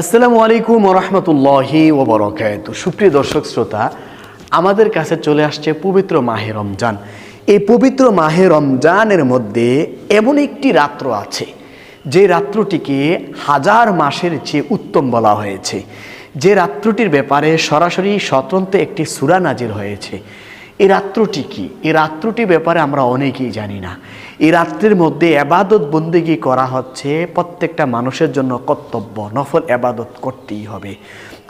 আসসালামু আলাইকুম রহমতুল্লাহি ওবরকাত সুপ্রিয় দর্শক শ্রোতা, আমাদের কাছে চলে আসছে পবিত্র মাহে রমজান। এই পবিত্র মাহে রমজানের মধ্যে এমন একটি রাত্র আছে, যে রাত্রটিকে হাজার মাসের চেয়ে উত্তম বলা হয়েছে। যে রাত্রটির ব্যাপারে সরাসরি স্বতন্ত্র একটি সুরা নাজির হয়েছে। এই রাত্রটি কি? এই রাত্রটির ব্যাপারে আমরা অনেকেই জানি না। এই রাত্রির মধ্যে এবাদত বন্দিগি করা হচ্ছে, প্রত্যেকটা মানুষের জন্য কর্তব্য, নফল এবাদত করতেই হবে।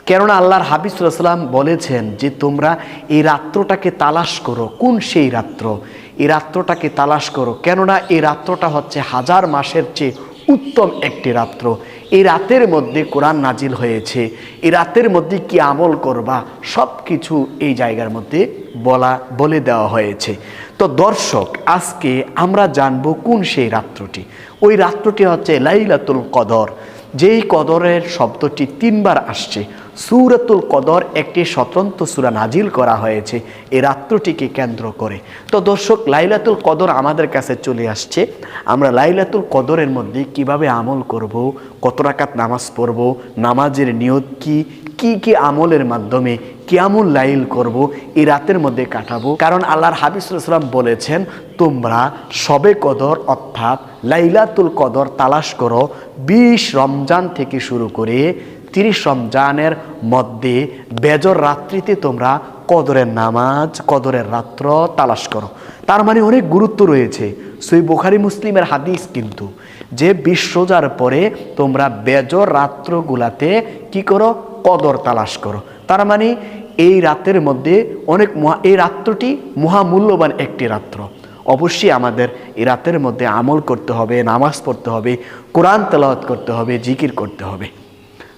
কেননা আল্লাহর হাবিজ সাল্লাম বলেছেন যে, তোমরা এই রাত্রটাকে তালাশ করো। কোন সেই রাত্র? এই রাত্রটাকে তালাশ করো। কেননা এই রাত্রটা হচ্ছে হাজার মাসের চেয়ে উত্তম একটি রাত্র। এই রাতের মধ্যে কোরআন নাজিল হয়েছে। এই রাতের মধ্যে কি আমল করবা? সব কিছু এই জায়গার মধ্যে বলা, বলে দেওয়া হয়েছে। তো দর্শক, আজকে আমরা জানব কোন সেই রাত্রটি। ওই রাত্রটি হচ্ছে লাইলাতুল কদর। যেই কদরের শব্দটি তিনবার আসছে। সুরাতুল কদর একটি স্বতন্ত্র সুরা নাজিল করা হয়েছে। এই রাত্রটিকে কেন্দ্র করে। তো দর্শক, লাইলাতুল কদর আমাদের কাছে চলে আসছে। আমরা লাইলাতুল কদরের মধ্যে কীভাবে আমল করব, কত রাকাত নামাজ পড়ব, নামাজের নিয়ত কি কি কি আমলের মাধ্যমে কিয়ামুল লাইল করব এই রাতের মধ্যে কাটাবো। কারণ আল্লাহর হাবিসাল্লাম বলেছেন, তোমরা সবে কদর, অর্থাৎ লাইলাতুল কদর তালাশ করো, বিশ রমজান থেকে শুরু করে তিরিশ রমজানের মধ্যে বেজর রাত্রিতে তোমরা কদরের নামাজ, কদরের রাত্র তালাশ করো। তার মানে অনেক গুরুত্ব রয়েছে। সই বুখারি মুসলিমের হাদিস কিন্তু, যে বিশ রোজার পরে তোমরা বেজর রাত্রগুলাতে কি করো? কদর তালাশ করো। তার মানে এই রাতের মধ্যে অনেক মহা এই রাত্রটি মহামূল্যবান একটি রাত্র। অবশ্যই আমাদের এই রাতের মধ্যে আমল করতে হবে, নামাজ পড়তে হবে, কোরআন তেলাওয়াত করতে হবে, জিকির করতে হবে।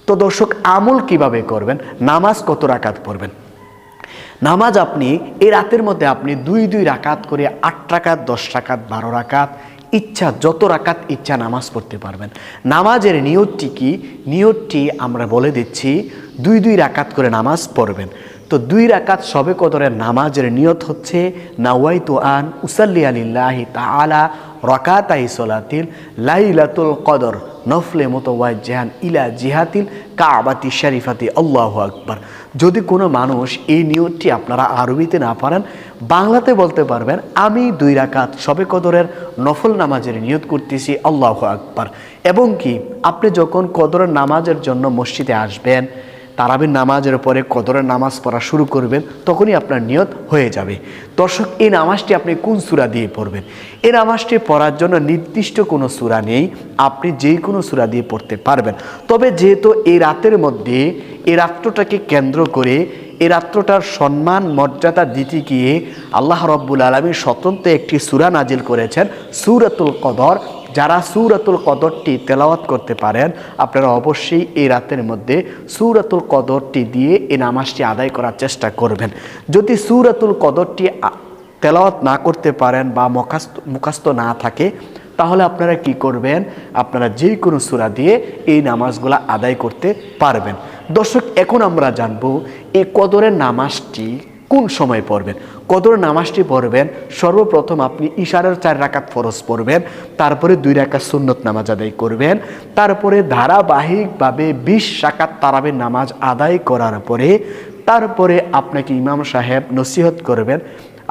তো দর্শক, আমল কীভাবে করবেন? নামাজ কত রাকাত পড়বেন? নামাজ আপনি এই রাতের মধ্যে আপনি দুই দুই রাকাত করে আট রাকাত, দশ রাকাত, বারো রাকাত ইচ্ছা, যত রাকাত ইচ্ছা নামাজ পড়তে পারবেন। নামাজের নিয়তটি কি? নিয়তটি আমরা বলে দিচ্ছি, দুই দুই রাকাত করে নামাজ পড়বেন। তো দুই রাকাত সবে কদরের নামাজের নিয়ত হচ্ছে, নাওয়াইতু আন উসাল্লি আলিল্লাহি তাআলা রকাতাই সলাতিল লাইলাতুল কদর, নফলে মোতওয়াজ্জাহান ইলা জিহাতিল কাবাতি শরীফাতি, আল্লাহ আকবার। যদি কোনো মানুষ এই নিয়তটি আপনারা আরবিতে না পারেন, বাংলাতে বলতে পারবেন, আমি দুই রাকাত সবে কদরের নফল নামাজের নিয়ত করতেছি, আল্লাহ আকবার। এবং কি, আপনি যখন কদরের নামাজের জন্য মসজিদে আসবেন তারাবির নামাজের পরে কদরের নামাজ পড়া শুরু করবেন, তখনই আপনার নিয়ত হয়ে যাবে। দর্শক, এই নামাজটি আপনি কোন সুরা দিয়ে পড়বেন? এই নামাজটি পড়ার জন্য নির্দিষ্ট কোনো সুরা নেই, আপনি যে কোনো সুরা দিয়ে পড়তে পারবেন। তবে যেহেতু এই রাতের মধ্যে এই রাত্রটাকে কেন্দ্র করে এই রাত্রটার সম্মান, মর্যাদা দিতে গিয়ে আল্লাহ রব্বুল আলমী স্বতন্ত্র একটি সুরা নাজিল করেছেন, সুরাতুল কদর। যারা সুরাতুল কদরটি তেলাওয়াত করতে পারেন, আপনারা অবশ্যই এই রাতের মধ্যে সুরাতুল কদরটি দিয়ে এই নামাজটি আদায় করার চেষ্টা করবেন। যদি সুরাতুল কদরটি তেলাওয়াত না করতে পারেন বা মুখাস্ত মুখাস্ত না থাকে, তাহলে আপনারা কি করবেন? আপনারা যে কোনো সুরা দিয়ে এই নামাজগুলা আদায় করতে পারবেন। দর্শক, এখন আমরা জানব এই কদরের নামাজটি কোন সময় পড়বেন? কদর নামাজটি পড়বেন, সর্বপ্রথম আপনি ইশারার চার রাকাত ফরজ পড়বেন, তারপরে দুই রাকাত সুন্নত নামাজ আদায় করবেন, তারপরে ধারাবাহিকভাবে বিশ রাকাত তারাবের নামাজ আদায় করার পরে, তারপরে আপনাকে ইমাম সাহেব নসিহত করবেন,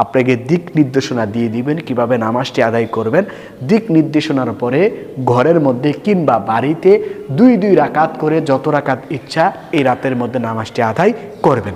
আপনাকে দিক নির্দেশনা দিয়ে দিবেন কীভাবে নামাজটি আদায় করবেন। দিক নির্দেশনার পরে ঘরের মধ্যে কিংবা বাড়িতে দুই দুই রাকাত করে যত রাকাত ইচ্ছা এই রাতের মধ্যে নামাজটি আদায় করবেন।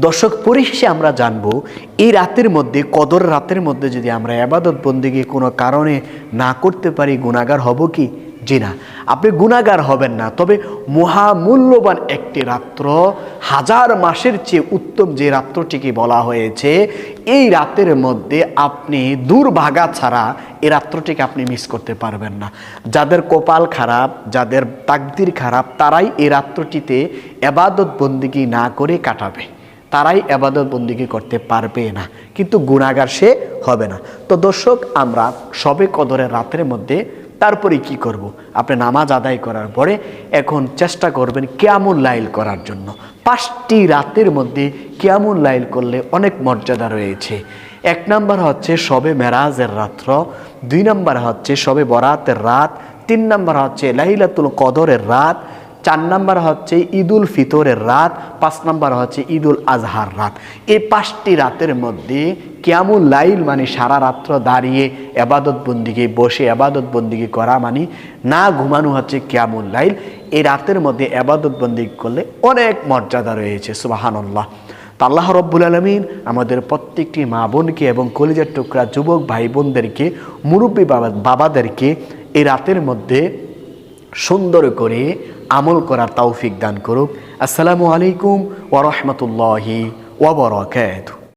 দর্শক, পরিশেষে আমরা জানব, এই রাতের মধ্যে, কদর রাতের মধ্যে যদি আমরা আবাদত বন্দিকে কোনো কারণে না করতে পারি গুণাগার হব কি? জি না। আপনি গুণাগার হবেন না। তবে মহামূল্যবান একটি রাত্র, হাজার মাসের চেয়ে উত্তম যে রাত্রটিকে বলা হয়েছে, এই রাতের মধ্যে আপনি দুর্ভাগা ছাড়া এই রাত্রটিকে আপনি মিস করতে পারবেন না। যাদের কপাল খারাপ, যাদের তাকদির খারাপ, তারাই এই রাত্রটিতে এবাদত বন্দিগি না করে কাটাবে। তারাই আবাদত বন্দিগি করতে পারবে না, কিন্তু গুণাগার সে হবে না। তো দর্শক, আমরা সবে কদরের রাতের মধ্যে তারপরে কি করব। আপনি নামাজ আদায় করার পরে এখন চেষ্টা করবেন কেমন লাইল করার জন্য। পাঁচটি রাতের মধ্যে কেমন লাইল করলে অনেক মর্যাদা রয়েছে। এক নাম্বার হচ্ছে সবে মেরাজের রাত্র, দুই নাম্বার হচ্ছে সবে বরাতের রাত, তিন নাম্বার হচ্ছে লাইলাতুল কদরের রাত চার নাম্বার হচ্ছে ঈদুল ফিতরের রাত, পাঁচ নাম্বার হচ্ছে ঈদুল আজহার রাত। এই পাঁচটি রাতের মধ্যে কেমন লাইল মানে সারা রাত্র দাঁড়িয়ে এবাদত বন্দিকে বসে এবাদত বন্দিকে করা মানে না ঘুমানো হচ্ছে কেমন লাইল। এই রাতের মধ্যে এবাদত বন্দি করলে অনেক মর্যাদা রয়েছে সুবাহান্লাহ আল্লাহ রব্বুল আলমিন আমাদের প্রত্যেকটি মা বোনকে এবং কলিজার টুকরা যুবক ভাই বোনদেরকে, মুরব্বী বাবা বাবাদেরকে এই রাতের মধ্যে সুন্দর করে আমল করার তৌফিক দান করুক। আসসালামু আলাইকুম ওরহমতুল্লাহি ওবরাকাতুহু